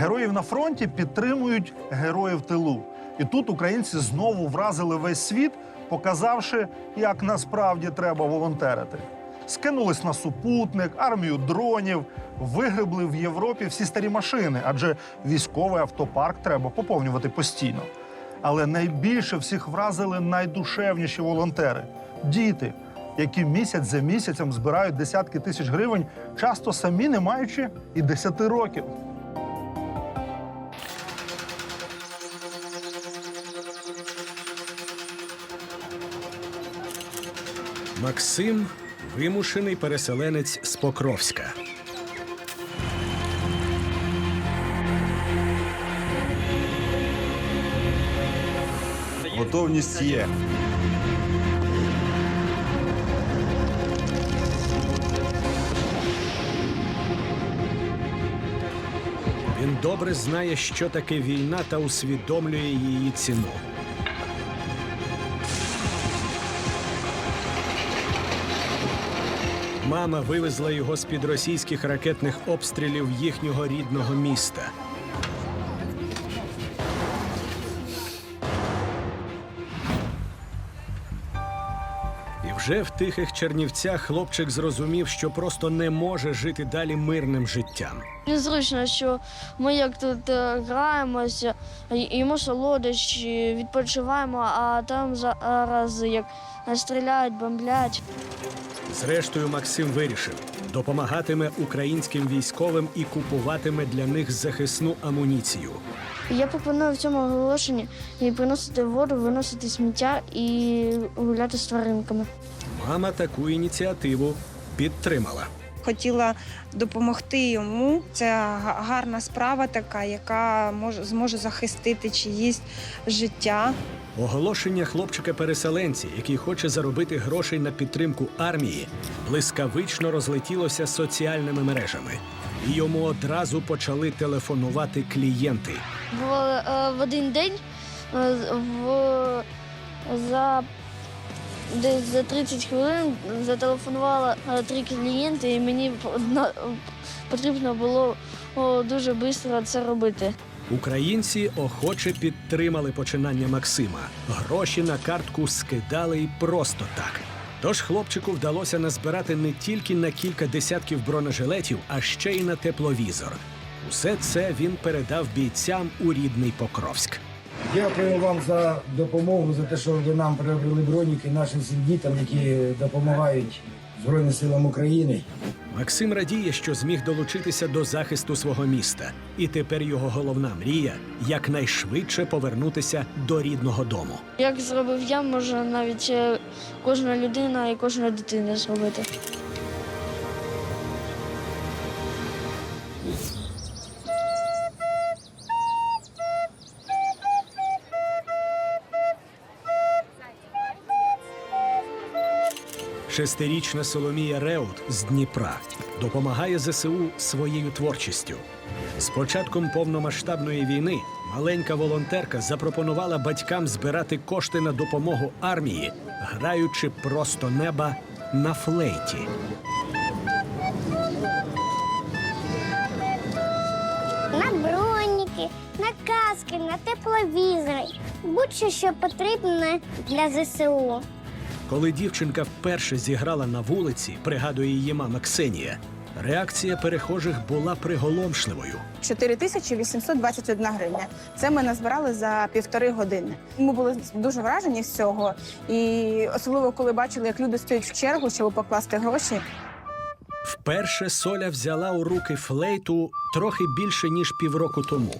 Героїв на фронті підтримують героїв тилу. І тут українці знову вразили весь світ, показавши, як насправді треба волонтерити. Скинулись на супутник, армію дронів, вигребли в Європі всі старі машини, адже військовий автопарк треба поповнювати постійно. Але найбільше всіх вразили найдушевніші волонтери діти, які місяць за місяцем збирають десятки тисяч гривень, часто самі не маючи і 10 років. Максим вимушений переселенець з Покровська. Готовність є. Він добре знає, що таке війна, та усвідомлює її ціну. Мама вивезла його з-під російських ракетних обстрілів їхнього рідного міста. І вже в тихих Чернівцях хлопчик зрозумів, що просто не може жити далі мирним життям. Незручно, що ми як тут е, граємося, їмо солодощі, відпочиваємо, а там зараз як стріляють, бомблять. Зрештою, Максим вирішив, допомагатиме українським військовим і купуватиме для них захисну амуніцію. Я пропоную в цьому оголошенні і приносити воду, виносити сміття і гуляти з тваринками. Мама таку ініціативу підтримала. Хотіла допомогти йому. Це га- гарна справа, така, яка може зможе захистити чиїсь життя. Оголошення хлопчика-переселенця, який хоче заробити грошей на підтримку армії, блискавично розлетілося соціальними мережами. І йому одразу почали телефонувати клієнти. Бо е, в один день е, в, за десь за 30 хвилин зателефонувало е, три клієнти, і мені потрібно було дуже швидко це робити. Українці охоче підтримали починання Максима. Гроші на картку скидали й просто так. Тож хлопчику вдалося назбирати не тільки на кілька десятків бронежилетів, а ще й на тепловізор. Усе це він передав бійцям у рідний Покровськ. Дякую вам за допомогу, за те, що ви нам приобрели броніки нашим всім дітям, які допомагають Збройним силам України. Максим радіє, що зміг долучитися до захисту свого міста, і тепер його головна мрія якнайшвидше повернутися до рідного дому. Як зробив я, може навіть е, кожна людина і кожна дитина зробити. Шестирічна Соломія Реут з Дніпра допомагає ЗСУ своєю творчістю. З початком повномасштабної війни маленька волонтерка запропонувала батькам збирати кошти на допомогу армії, граючи просто неба на флейті. на броніки, на каски, на тепловізори. Будь-що що потрібне для ЗСУ. Коли дівчинка вперше зіграла на вулиці, пригадує її мама Ксенія, реакція перехожих була приголомшливою. 4821 гривня. Це ми назбирали за півтори години. Ми були дуже вражені з цього, і особливо коли бачили, як люди стоять в чергу, щоб покласти гроші. Вперше Соля взяла у руки флейту трохи більше ніж півроку тому.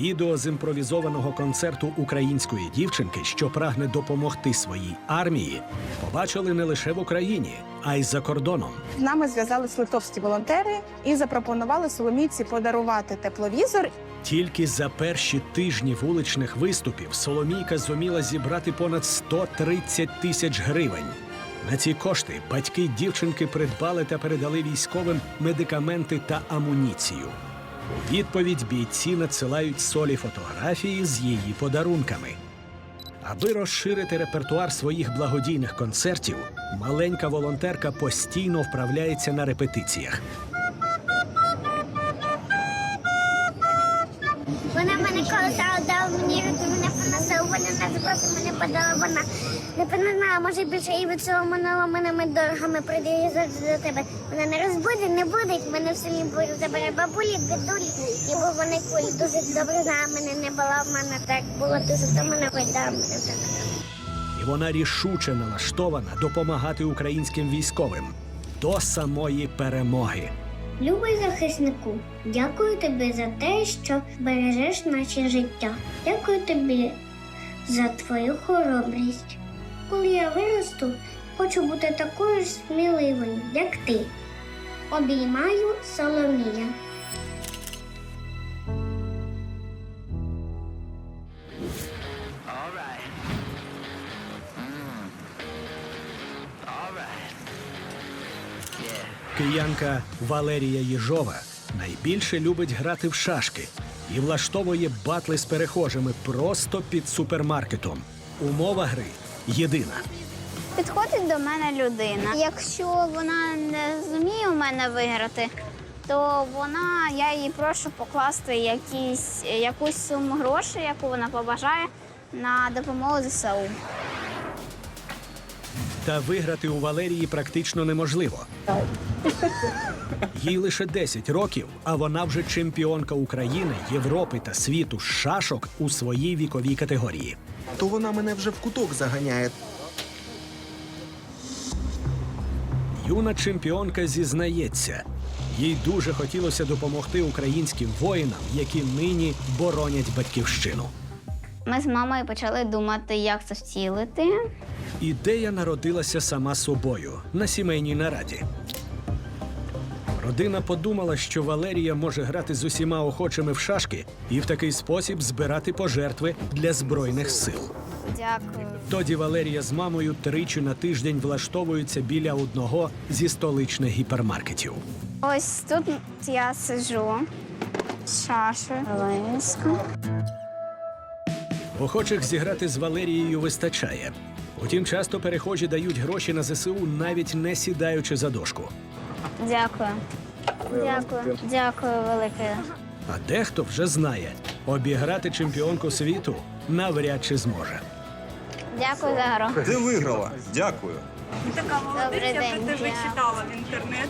Відео з імпровізованого концерту української дівчинки, що прагне допомогти своїй армії, побачили не лише в Україні, а й за кордоном. З нами зв'язались литовські волонтери і запропонували Соломійці подарувати тепловізор. Тільки за перші тижні вуличних виступів Соломійка зуміла зібрати понад 130 тисяч гривень. На ці кошти батьки дівчинки придбали та передали військовим медикаменти та амуніцію. У відповідь бійці надсилають солі фотографії з її подарунками. Аби розширити репертуар своїх благодійних концертів, маленька волонтерка постійно вправляється на репетиціях. Вона мене колесала, дала мені руки, мене понесла, вона на просто мене подала, вона не знала, може більше і від цього минуло мене дорогами прийде завжди тебе. Вона не розбуде, не будить, мене в селі забере бабулі, дедулі, і бо вони кулі дуже добре знала мене, не була в мене так, було дуже до мене гойда мене так. І вона рішуче налаштована допомагати українським військовим до самої перемоги. Любий захиснику, дякую тобі за те, що бережеш наше життя. Дякую тобі за твою хоробрість. Коли я виросту, хочу бути такою ж сміливою, як ти. Обіймаю Соломія. Киянка Валерія Єжова найбільше любить грати в шашки і влаштовує батли з перехожими просто під супермаркетом. Умова гри єдина. Підходить до мене людина. Якщо вона не зуміє у мене виграти, то вона, я її прошу покласти якісь, якусь суму грошей, яку вона побажає, на допомогу ЗСУ. Та виграти у Валерії практично неможливо. Їй лише 10 років, а вона вже чемпіонка України, Європи та світу з шашок у своїй віковій категорії. то вона мене вже в куток заганяє. Юна чемпіонка зізнається, їй дуже хотілося допомогти українським воїнам, які нині боронять батьківщину. Ми з мамою почали думати, як це втілити. Ідея народилася сама собою на сімейній нараді. Родина подумала, що Валерія може грати з усіма охочими в шашки і в такий спосіб збирати пожертви для збройних сил. Дякую. Тоді Валерія з мамою тричі на тиждень влаштовуються біля одного зі столичних гіпермаркетів. Ось тут я сиджу. Шаша. Охочих зіграти з Валерією вистачає. Утім, часто перехожі дають гроші на ЗСУ, навіть не сідаючи за дошку. Дякую. Дякую. Дякую велике. А дехто вже знає, обіграти чемпіонку світу навряд чи зможе. Дякую за гру. Ти виграла. Дякую. Така Добрий молодець, я день, тебе Діана. читала в інтернет.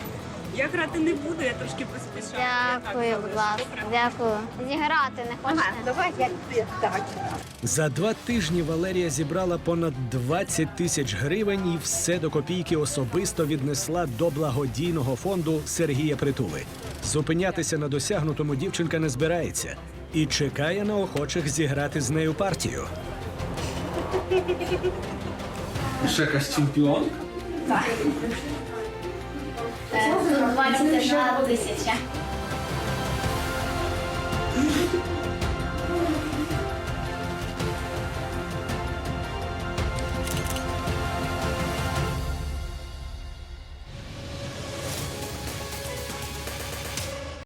Я грати не буду, я трошки поспішаю. Дякую, будь ласка. Дякую. Зіграти не хочете? Давай я так. За два тижні Валерія зібрала понад 20 тисяч гривень і все до копійки особисто віднесла до благодійного фонду Сергія Притули. Зупинятися на досягнутому дівчинка не збирається і чекає на охочих зіграти з нею партію. Ще якась чемпіон? Тут 21 тисяча.